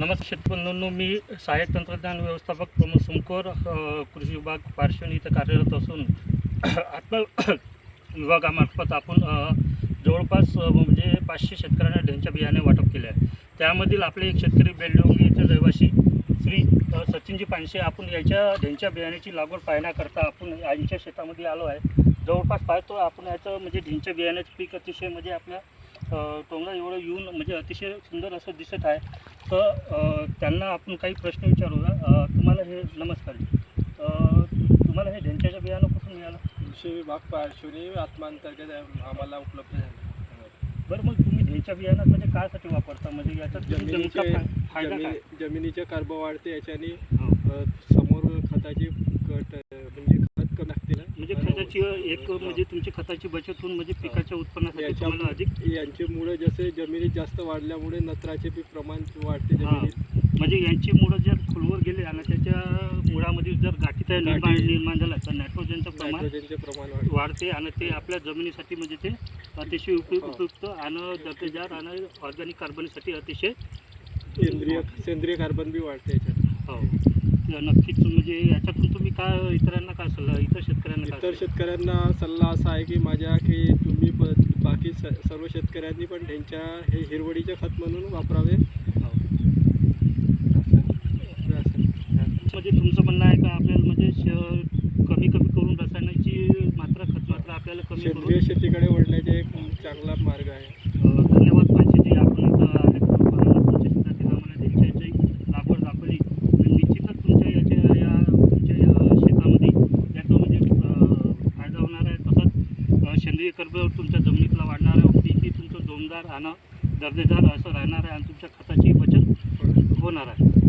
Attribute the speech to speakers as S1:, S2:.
S1: नमस्कार शेतबंधूंनो मी सहाय्यक तंत्रज्ञान व्यवस्थापक प्रमोद सुमकोर कृषी विभाग पार्श्वनी इथं कार्यरत असून आत्म विभागामार्फत आपण जवळपास म्हणजे पाचशे शेतकऱ्यांना ढेंच्या बियाणे वाटप केले आहे. त्यामधील आपले एक शेतकरी बेलडोंगी येथील रहिवासी श्री सचिनजी पानशे आपण याच्या ढेंच्या बियाण्याची लागवड पाहण्याकरता आपण यांच्या शेतामध्ये आलो आहे. जवळपास पाहतो आपण याचं म्हणजे ढेंच्या बियाण्याचं पीक अतिशय म्हणजे आपल्या अ, तोंडा एवढं येऊन म्हणजे अतिशय सुंदर असं दिसत आहे. तर त्यांना आपण काही प्रश्न विचारूया. तुम्हाला हे नमस्कार. तुम्हाला हे ढेंच्याचं बियाणं कुठून मिळालं?
S2: कृषी विभाग पार्श्वनी आत्मांतर्गत आम्हाला उपलब्ध झाले.
S1: बरं मग तुम्ही ढेंच्या बियाणात म्हणजे कायसाठी वापरता? म्हणजे याचा तुम्ही
S2: जमिनीचे जमिनी जमिनीचे कर्ब वाढते याच्याने
S1: हो.
S2: समोर खताची कट अ, म्हणजे खत कमी लागते ना
S1: खताची एक म्हणजे तुमची खताची बचत होऊन म्हणजे पिकाच्या उत्पन्नासाठी तुम्हाला अधिक
S2: यांची मुळे जसे जमिनीत जास्त वाढल्यामुळे नत्राचे बी प्रमाण वाढते. जमिनीत.
S1: म्हणजे यांची मुळं जर खोलवर गेले आणि त्याच्या मुळामध्ये जर गाठी तयार निर्माण निर्माण झाला तर नायट्रोजनचं प्रमाण
S2: नायट्रोजनचे प्रमाण वाढते.
S1: वाढते आणि ते आपल्या जमिनीसाठी म्हणजे ते अतिशय उपयु
S2: हो.
S1: उपयुक्त आणि दर्जेदार आणि ऑर्गॅनिक कार्बनसाठी अतिशय
S2: सेंद्रिय सेंद्रिय कार्बन बी वाढते याच्यात.
S1: हो. तर नक्कीच म्हणजे याच्यातून तुम्ही काय इतरांना काय सल्ला इतर शेतकऱ्यांना काय
S2: इतर शेतकऱ्यांना सल्ला असा आहे की माझ्या की तुम्ही प- बाकी स सर्व शेतकऱ्यांनी पण त्यांच्या हे हिरवडीचे खत म्हणून वापरावे?
S1: हो. म्हणजे तुमचं म्हणणं आहे का आपल्याला म्हणजे श- कमी कमी करून रसायनाची मात्रा खत मात्रा आपल्याला कमी
S2: सेंद्रिय शेतीकडे वळण्याचा एक चांगला मार्ग आहे
S1: अ, धन्यवाद पाचशेजी आपण इथं आले तुमच्या शेतातील आम्हाला त्यांच्या याची लागवड दाखवली तर निश्चितच तुमच्या याच्या या तुमच्या या शेतामध्ये याचा म्हणजे अ, फायदा होणार आहे तसंच सेंद्रिय तुमच्या जमिनीतला वाढणार आहे पीकही तुमचं जोमदार आणि दर्जेदार असं राहणार आहे आणि तुमच्या खताची बचत होणार आहे.